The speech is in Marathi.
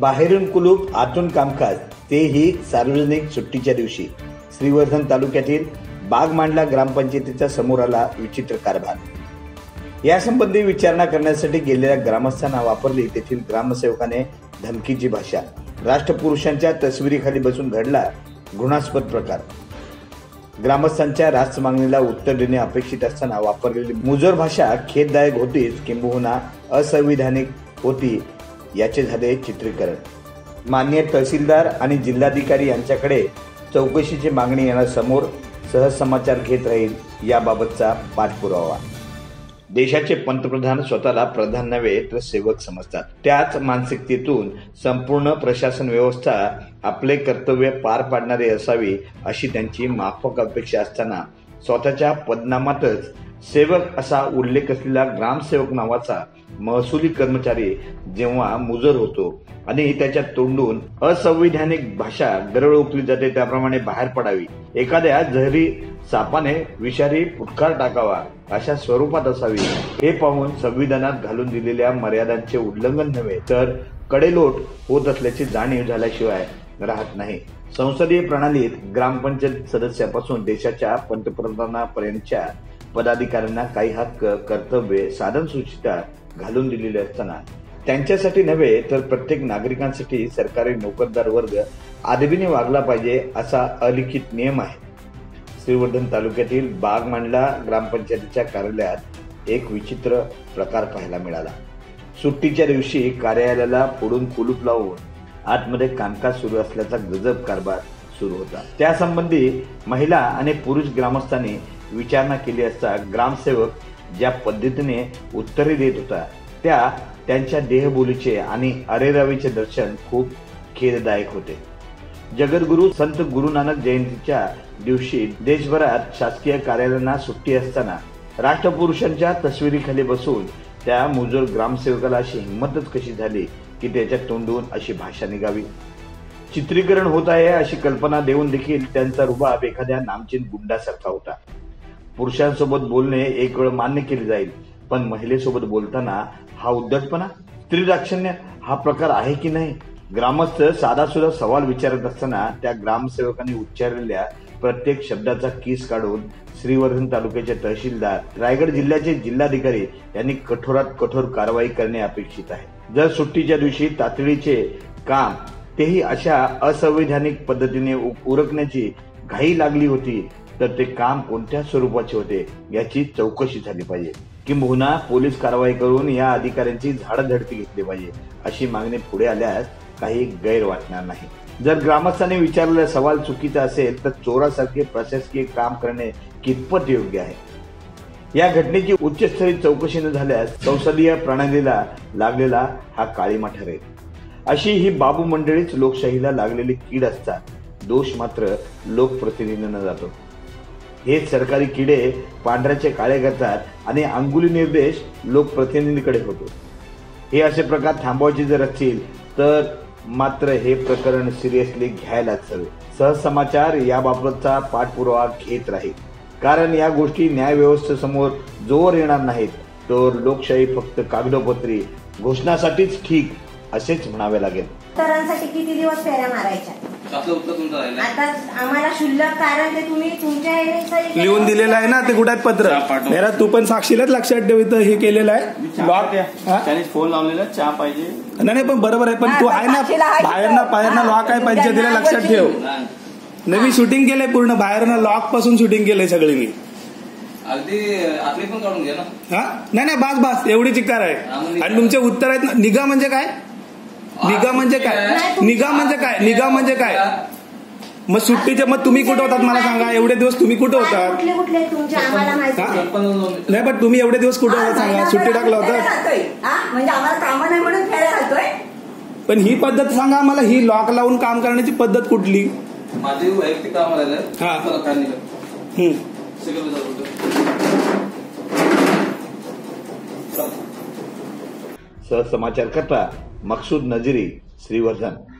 बाहेरून कुलूप आतून कामकाज तेही सार्वजनिक सुट्टीच्या दिवशी. श्रीवर्धन तालुक्यातील बागमांडला ग्रामपंचायतीचा समोर आला विचित्र कारभार. यासंबंधी विचारणा करण्यासाठी गेलेल्या ग्रामस्थांना वापरली तेथील ग्रामसेवकाने धमकीची भाषा. राष्ट्रपुरुषांच्या तस्विरीखाली बसून घडला घृणास्पद प्रकार. ग्रामस्थांच्या रास्त मागणीला उत्तर देणे अपेक्षित असताना वापरलेली मुजोर भाषा खेददायक होतीच किंबहुना असंविधानिक होती. याचे झाले चित्रीकरण. मान्य तहसीलदार आणि जिल्हाधिकारी यांच्याकडे चौकशीची मागणी येण्यासमोर समोर सहज समाचार घेत राहील याबाबतचा पाठपुरावा. देशाचे पंतप्रधान स्वतःला प्रधान नव्हे तर सेवक समजतात. त्याच मानसिकतेतून संपूर्ण प्रशासन व्यवस्था आपले कर्तव्य पार पाडणारी असावी अशी त्यांची माफक अपेक्षा असताना स्वतःच्या पदनामातच सेवक असा उल्लेख असलेला ग्रामसेवक नावाचा महसुली कर्मचारी जेव्हा मुजर होतो आणि त्याच्या तोंडून असंविधानिक भाषा गरळ उकली जाते त्याप्रमाणे बाहेर पडावी. एखाद्या जहरी सापाने विषारी फुटकार टाकावा अशा स्वरूपात असावी. हे पाहून संविधानात घालून दिलेल्या मर्यादांचे उल्लंघन नव्हे तर कडेलोट होत असल्याची जाणीव झाल्याशिवाय राहत नाही. संसदीय प्रणालीत ग्रामपंचायत सदस्यापासून देशाच्या पंतप्रधानापर्यंतच्या पदाधिकाऱ्यांना काही हक्क कर्तव्य साधन सूचिता घालून दिलेले असताना त्यांच्यासाठी नव्हे तर प्रत्येक नागरिकांसाठी सरकारी नोकरदार वर्ग आदबीने वागला पाहिजे असा अलिखित नियम आहे. श्रीवर्धन तालुक्यातील बागमांडला ग्रामपंचायतीच्या कार्यालयात एक विचित्र प्रकार पाहायला मिळाला. सुट्टीच्या दिवशी कार्यालयाला फोडून कुलूप लावून आतमध्ये कामकाज सुरू असल्याचा गजब कारभार सुरू होता. त्यासंबंधी महिला आणि पुरुष ग्रामस्थांनी विचारणा केली असता ग्रामसेवक ज्या पद्धतीने उत्तरे देत होता त्या त्यांच्या देहबोलीचे आणि अरेरावीचे दर्शन खूप खेददायक होते. जगद्गुरु संत गुरु नानक जयंतीच्या दिवशी देशभरात शासकीय कार्यालयांना सुट्टी असताना राष्ट्रपुरुषांच्या तस्विरीखाली बसून त्या मुजोर ग्रामसेवकाला अशी हिंमतच कशी झाली की त्याच्या तोंडून अशी भाषा निघावी? चित्रीकरण होत आहे अशी कल्पना देऊन देखील त्यांचा रुबाब एखाद्या नामचीन गुंडासारखा होता. पुरुषांसोबत बोलणे एक वेळ मान्य केले जाईल पण महिलेसोबत बोलताना हा उद्धटपणा स्त्री दाक्षिण्य हा प्रकार आहे की नाही? ग्रामस्थ साधा सुद्धा सवाल विचारत असताना त्या ग्रामसेवकांनी उच्चारलेल्या प्रत्येक शब्दाचा कीस काढून श्रीवर्धन तालुक्याचे तहसीलदार रायगड जिल्ह्याचे जिल्हाधिकारी यांनी कठोरात कठोर कारवाई करणे अपेक्षित आहे. जर सुट्टीच्या दिवशी तातडीचे काम तेही अशा असंवैधानिक पद्धतीने उरकण्याची घाई लागली होती तर ते काम कोणत्या स्वरूपाचे होते याची चौकशी झाली पाहिजे. किंबहुना पोलीस कारवाई करून या अधिकाऱ्यांची झाडझडती घेतली पाहिजे अशी मागणी पुढे आल्यास काही गैर वाटणार नाही. जर ग्रामस्थांनी विचारलेला सवाल चुकीचा असेल तर चोरासारखे प्रशासकीय काम करणे कितपत योग्य आहे? या घटनेची उच्चस्तरीय चौकशी न झाल्यास संसदीय प्रणालीला लागलेला हा काळीमा ठरेल. अशी ही बाबू मंडळीच लोकशाहीला लागलेली कीड असतात. दोष मात्र लोकप्रतिनिधींना जातो. हे सरकारी किडे पांढऱ्याचे काळे करतात आणि अंगुली निर्देश लोकप्रतिनिधीकडे होतो. हे असे प्रकार थांबवायचे जर असतील तर मात्र हे प्रकरण सिरियसली घ्यायलाच हवे. सहसमाचार याबाबतचा पाठपुरावा घेत राहील. कारण या गोष्टी न्यायव्यवस्थेसमोर जोर येणार नाहीत तर लोकशाही फक्त कागदोपत्री. घोषणासाठीच ठीक असेच म्हणावे लागेल. किती दिवस फेऱ्या मारायच्या? आपलं उत्तर तुमचं राहिलं आता आम्हाला शुल्लक कारण ते तुम्ही तुमच्या ह्याने सही लिहून दिलेलं आहे ना ते कुठे आहेत पत्र? चहा पाठव. मेरा तू पण साक्षीलाच लक्षात ठेव इथं हे केलेलं आहे. लॉक हा? त्याने फोन लावलेला चहा पाहिजे. नाही नाही पण बरोबर आहे पण तू आहे ना साक्षीला बाहेर ना. बाहेर ना लॉक आहे पंचायतीला लक्षात. ठेव. हा. नवी शूटिंग केलंय पूर्ण बाहेर ना लॉकपासून शूटिंग केलंय सगळे मी अगदी आपली पण काढून घ्या ना. हा? नाही नाही बास बास एवढी चिक्कार आहे. आणि तुमचे उत्तर आहेत ना निगा म्हणजे काय? निगा म्हणजे काय? नाही, निगा म्हणजे काय? निगा म्हणजे काय? मग सुट्टीचे मग तुम्ही कुठं होतात मला सांगा? एवढे दिवस तुम्ही कुठं होतात? कुठले कुठले? तुमचे आम्हाला माहिती हा? नाही. पण तुम्ही एवढे दिवस कुठं हा, होता? सांगा. सुट्टी टाकला होता? म्हणजे आम्हाला कामं नाही म्हणून फेऱ्या घालतोय पण ही पद्धत सांगा मला ही लॉक लावून काम करण्याची पद्धत कुठली? माझे वैयक्तिक काम हा. काय जाऊ सहसमाचार करता मकसूद नजरी श्रीवर्धन.